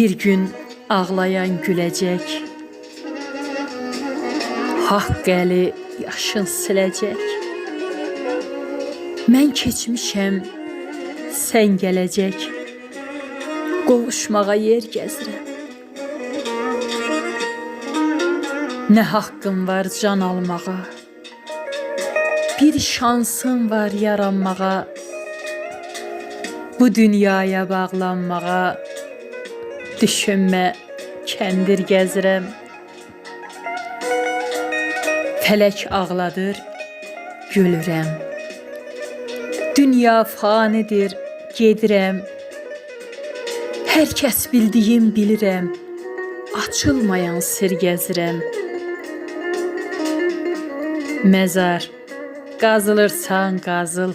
Bir gün ağlayan gülecek. Haqq əli yaşın siləcək. Mən keçmişəm, sən gələcək. Qovuşmağa yer gəzirəm. Nə haqqım var can almağa. Bir şansım var yaranmağa. Bu dünyaya bağlanmağa. Düşünmə, kəndir gəzirəm. Fələk ağladır, gülürəm. Dünya fanidir, gedirəm. Hər kəs bildiyim bilirəm. Açılmayan sir gəzirəm. Məzar qazılırsan qazıl.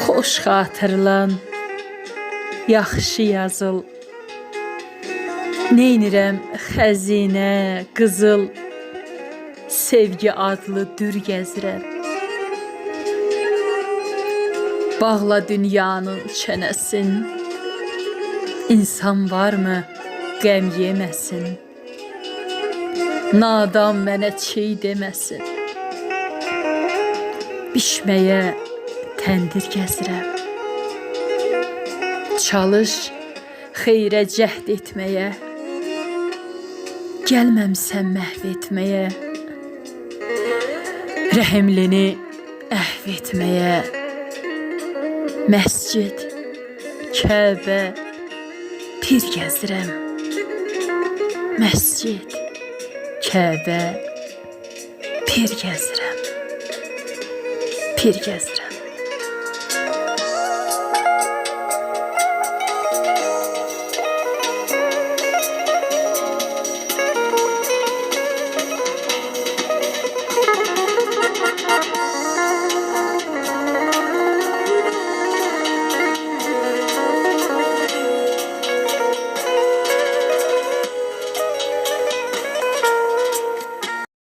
Xoş xatırlan, yaxşı yazıl. Neynirəm xəzinə, qızıl, sevgi adlı dür gəzirəm. Bağla dünyanın çənəsin. İnsan varmı qəm yeməsin. Nadan mənə çiy deməsin. Bişməyə təndir gəzirəm. Çalış xeyrə cəhd etməyə. Gəlməmsən məhv etməyə. Rəhimlini əhv etməyə. Məscid, Kəbə, pir gəzirəm. Məscid, Kəbə, pir gəzirəm. Pir gəzirəm.